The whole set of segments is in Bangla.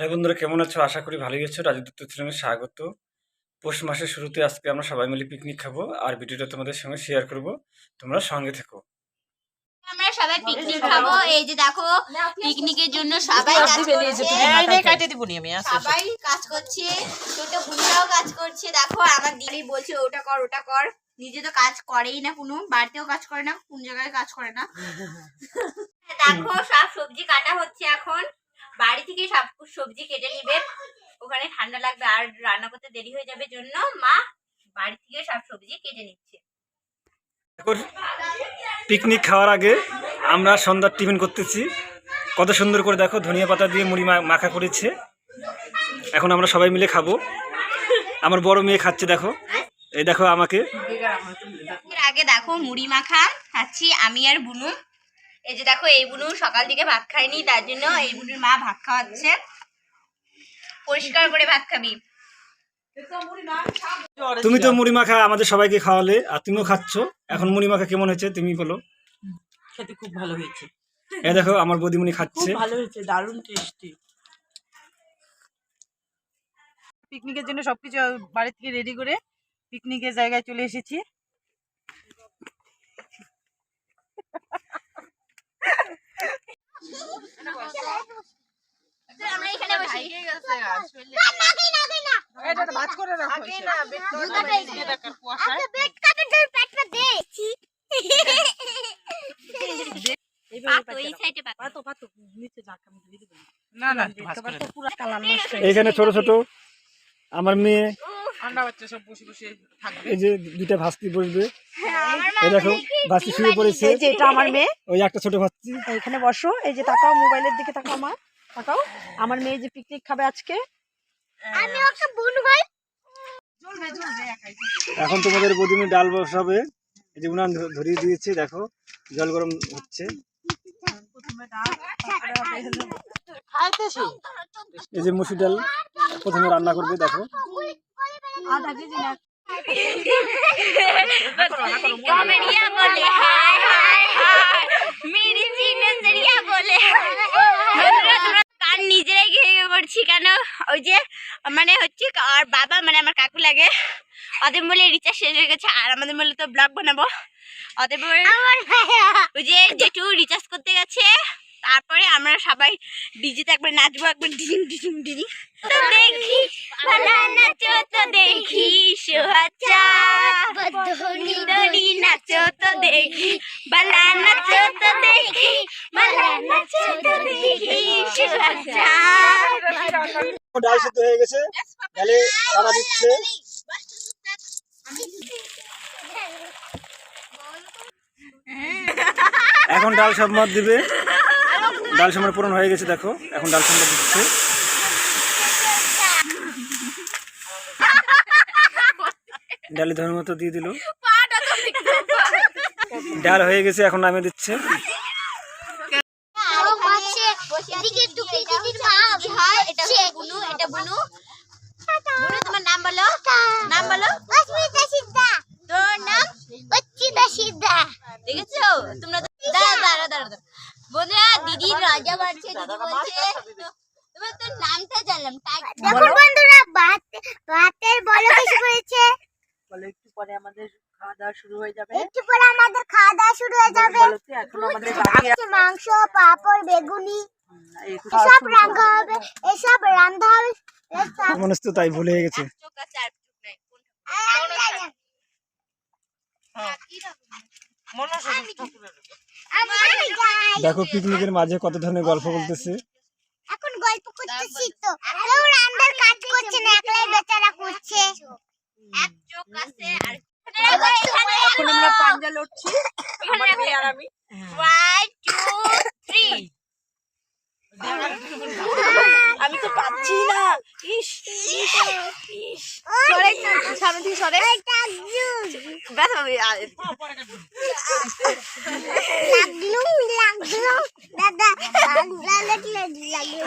হ্যালো বন্ধুরা কেমন আছো? আশা করি ভালোই আছো। রাজদত্ত চ্যানেলে স্বাগত। পৌষ মাসের শুরুতে আজকে আমরা সবাই মিলে পিকনিক খাব আর ভিডিওটা তোমাদের সঙ্গে শেয়ার করব। তোমরা সঙ্গে থেকো। আমরা সবাই পিকনিক খাব। এই যে দেখো পিকনিকের জন্য সবাই কাজ করছে। কাটে দিব নি আমি। সবাই কাজ করছে। ছোট বুড়িরাও কাজ করছে। দেখো আমার দিদি বলছে ওটা কর ওটা কর। নিজে তো কাজ করেই না কোনো বাড়িতেও কাজ করে না কোন জায়গায় কাজ করে না। দেখো সব সবজি কাটা হচ্ছে এখন। বাড়ি থেকে সব সবজি কেটে নিবে। ওখানে ঠান্ডা লাগবে আর রান্না করতে দেরি হয়ে যাবে জন্য মা বাড়ি থেকে সব সবজি কেটে নিচ্ছে। এখন পিকনিক খাওয়ার আগে আমরা সন্ধ্যার টিফিন করতেছি। কত সুন্দর করে দেখো ধনিয়া পাতা দিয়ে মুড়ি মাখা করেছে। এখন আমরা সবাই মিলে খাব। আমার বড় মেয়ে খাচ্ছে দেখো। এই দেখো আমাকে। আগে দেখো মুড়ি মাখা খাচ্ছি আমি আর বুনু। এই যে দেখো এই বুনু সকাল থেকে ভাত খায়নি তার জন্য এই বুনুর মা ভাত খাওয়াচ্ছে। পরিষ্কার করে ভাত খাবি। তুমি তো। মুড়ি মাখা আমাদের সবাইকে খাওয়ালে আর তুমিও খাচ্ছ। এখন মুড়ি মাখা কেমন হয়েছে তুমি বলো। খেতে খুব ভালো হয়েছে। এই দেখো আমার বদিমুনি খাচ্ছে। ভালো হয়েছে দারুণ টেস্টি পিকনিকের জন্য সবকিছু বাড়ি থেকে রেডি করে পিকনিকের জায়গায় চলে এসেছি আমরা এখানে বসি এটা তো ভাঁজ করে রাখো পাতো এই সাইডে পাতো পাতো পাতো নিচে যাক আমি দিয়ে দেবো না না তোমার তো পুরো কালার নষ্ট হয়ে এইখানে ছোট ছোট আমার মেয়ে ঠান্ডা বাচ্চা সব বসে বসে থাকবে। এই যে দুইটা ভাস্তি বসবে। এই দেখো ভাস্তি শুয়ে পড়েছে। এই যে এটা আমার মেয়ে। ওই একটা ছোট এখানে বসো এই যে তাকাও মোবাইলের দিকে তাকাও আমার তাকাও। আমার মেয়ে যে পিকনিক খাবে আজকে। আমি ওকে ভাই এখন তোমাদের বদিমে ডাল বসাবে। এই যে উনান ধরিয়ে দিয়েছে দেখো জল গরম হচ্ছে। প্রথমে ডাল তারপরে হবে হলো খাইতেছি। এই যে মুসুর ডাল প্রথমে রান্না করবে দেখো। আধা কেজি না कमरिया बोले हाय हाय हाय मेरी सी नजरिया बोले বন্ধুরা, তোমরা কান নিজেরাই ঘেয়ে ঘেয়ে করছি কেন ওই যে মানে হচ্ছে আর বাবা মানে আমার কাকু লাগে ওদের বলে রিচার্জ শেষ হয়ে গেছে আর আমাদের বলে তো ব্লগ বানাবো ওদের বলে ওই যে জেঠু রিচার্জ করতে গেছে তারপরে আমরা সবাই ডিজিতে একবার নাচবো একবার ডিজিং ডিজিং ডিজিং তো দেখি নাচো তো দেখি সোহাচা নাচো তো দেখি বালা নাচো তো দেখি বালা নাচো তো দেখি সোহাচা হয়ে গেছে ডালে সারা দিচ্ছে। এখন ডাল সম্বাদ দিবে। ডাল সম্বাদ পূরণ হয়ে গেছে দেখো। এখন ডাল সম্বাদ দিচ্ছে। ডালি ধর্ম মতো দিয়ে দিল। ডাল হয়ে গেছে এখন নামে দিচ্ছে। আরও হচ্ছে এদিকে টুকি দিদির মা ভাই এটা হচ্ছে। বুনু এটা বুনু। বুনু তোমার নাম বলো। নাম বলো। তোর নাম? দেখেছ? তোমরা দাঁড়া দাঁড়া দাঁড়া দাঁড়া। বন্ধুরা দিদি রাজা বাড়ছে দিদি বলছে তোমার তোর নামটা জানলাম তাই বন্ধুরা ভাত ভাতের বলক এসে পড়েছে বলে একটু পরে আমাদের খাওয়া দাওয়া শুরু হয়ে যাবে। একটু পরে আমাদের খাওয়া দাওয়া শুরু হয়ে যাবে। এখন আমাদের মাংস পাঁপড় বেগুনি এসব করতে হবে এসব রান্না হবে। মানুষ তো তাই ভুলে গেছে? মনে হয়। দেখো পিকনিকের মাঝে কত ধরনের গল্প বলতেছে। এখন গল্প করতেছি তো। কেউ রান্নার কাট করছে না একলাই বেচারা করছে। এক চোখ আছে আর এখন আমরা পাঞ্জা লড়ছি আমার মেয়ে আর আমি। 1 2 3 না ইস সরে সামনে থেকে সরে ব্যাস আমি আর- লাগলু লাগলু দাদা লাগলু লাগলু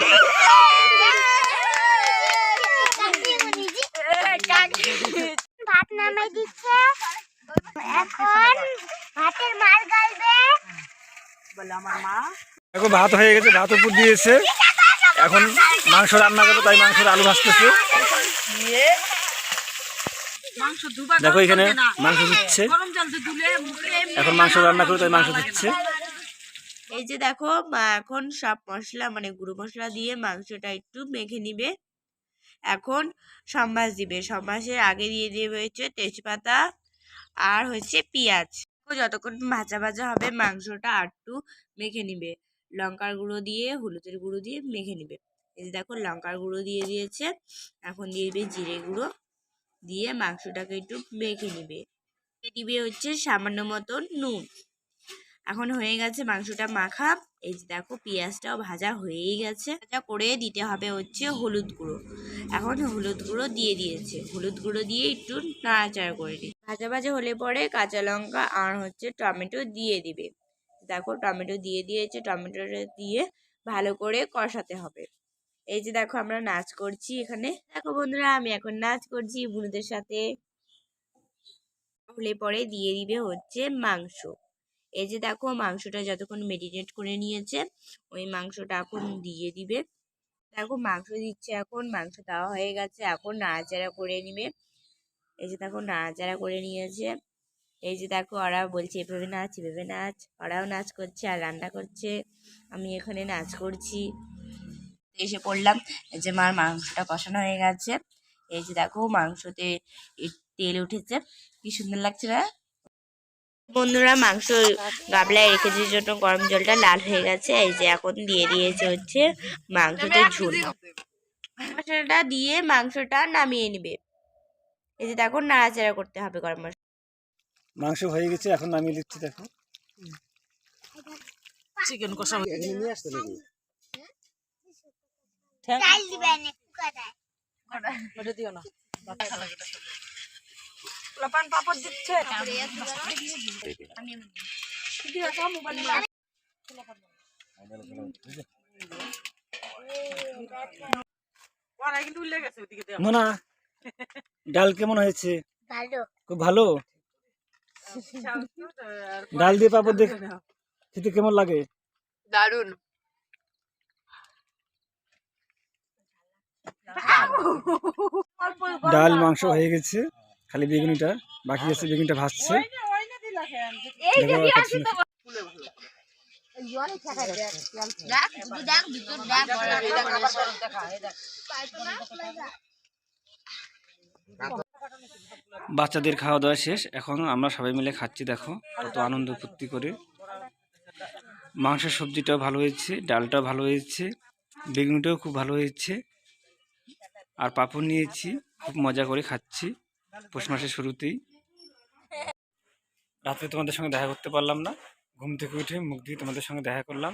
ভাত নামাই দিচ্ছে এখন ভাতের মার গালবে বলে আমার মা দেখো ভাত হয়ে গেছে ভাত উপর দিয়েছে। এখন মাংস রান্না করব তাই মাংসের আলু ভাজতেছে। দেখো এখানে। মাংস দিচ্ছে। গরম জল দিয়ে ধুলে মুখে এমনি এখন মাংস রান্না করব তাই মাংস দিচ্ছে। এই যে দেখো এখন সব মশলা মানে গুঁড়ো মশলা দিয়ে মাংসটা একটু মেখে নিবে। এখন সম্বাস দিবে। সম্বাসের আগে দিয়ে দিয়ে হয়েছে তেজপাতা আর হচ্ছে পেঁয়াজ। যতক্ষণ ভাজা ভাজা হবে মাংসটা আর একটু মেখে নিবে। লঙ্কার গুঁড়ো দিয়ে, হলুদের গুঁড়ো দিয়ে মেখে নিবে। এই যে দেখো লঙ্কার গুঁড়ো দিয়ে দিয়েছে, এখন দিয়ে দিবে জিরে গুঁড়ো দিয়ে মাংসটাকে একটু মেখে নিবে। দিবে হচ্ছে সামান্য মতন নুন। এখন হয়ে গেছে মাংসটা মাখা। এই যে দেখো পেঁয়াজটাও ভাজা হয়েই গেছে। ভাজা করে দিতে হবে হচ্ছে হলুদ গুঁড়ো। এখন হলুদ গুঁড়ো দিয়ে দিয়েছে। হলুদ গুঁড়ো দিয়ে একটু নাড়াচাড়া করে দিই ভাজা ভাজা হলে পরে কাঁচা লঙ্কা আর হচ্ছে টমেটো দিয়ে দিবে। দেখো টমেটো দিয়ে দিয়েছে, টমেটোটা দিয়ে ভালো করে কষাতে হবে। এই যে দেখো আমরা নাচ করছি এখানে। দেখো বন্ধুরা, আমি এখন নাচ করছি, বুনুদের সাথে হলে পরে দিয়ে দিবে হচ্ছে মাংস। এই যে দেখো মাংসটা যতক্ষণ মেরিনেট করে নিয়েছে, ওই মাংসটা এখন দিয়ে দিবে। দেখো মাংস দিচ্ছে এখন, মাংস দেওয়া হয়ে গেছে, এখন নাড়াচাড়া করে নিবে। এই যে দেখো নাড়াচাড়া করে নিয়েছে। এই যে দেখো ওরা বলছে, এভাবে নাচ এভাবে নাচ। ওরাও নাচ করছে আর রান্না করছে। আমি এখানে নাচ করছি। এসে পড়লাম এই যে মার মাংসটা কষানো হয়ে গেছে। এই যে দেখো মাংসতে তেল উঠেছে। কি সুন্দর লাগছে না? বন্ধুরা, মাংস গাবলায় রেখেছে জন্য গরম জলটা লাল হয়ে গেছে। এই যে এখন দিয়ে দিয়েছে হচ্ছে মাংসতে ঝোল। মশলাটা দিয়ে মাংসটা নামিয়ে নিবে। এই যে দেখো নাড়াচাড়া করতে হবে গরম মশলা মাংস হয়ে গেছে এখন নামিয়ে দিচ্ছি দেখো। চিকেন কষা চাল দিবেন কোথায় ওটা না। দিচ্ছে। ওরা কিন্তু উল্লে গেছে ওদিকে দেওয়া। ডাল কেমন হয়েছে? খুব ভালো? ডাল দিয়ে পাপড় দেখ খেতে কেমন লাগে দারুণ ডাল মাংস হয়ে গেছে খালি বেগুনিটা বাকি আছে বেগুনিটা ভাজছে দেখো। বাচ্চাদের খাওয়া দাওয়া শেষ। এখন আমরা সবাই মিলে খাচ্ছি, দেখো, কত আনন্দ ফুর্তি করে। মাংসের সবজিটাও ভালো হয়েছে, ডালটাও ভালো হয়েছে, বেগুনিটাও খুব ভালো হয়েছে। আর পাঁপড় নিয়েছি, খুব মজা করে খাচ্ছি পৌষ মাসের শুরুতেই। রাত্রে তোমাদের সঙ্গে দেখা করতে পারলাম না। ঘুম থেকে উঠে মুখ দিয়ে তোমাদের সঙ্গে দেখা করলাম।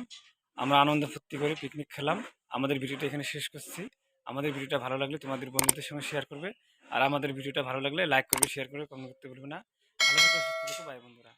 আমরা আনন্দ ফুর্তি করে পিকনিক খেলাম। আমাদের ভিডিওটা এখানে শেষ করছি। আমাদের ভিডিওটা ভালো লাগলে তোমাদের বন্ধুদের সঙ্গে শেয়ার করবে। আর আমাদের ভিডিওটা ভালো লাগলে লাইক করবে শেয়ার করবে কমেন্ট করতে ভুলবে না। ভালো থাকো, সুস্থ থাকো বাই বন্ধুরা।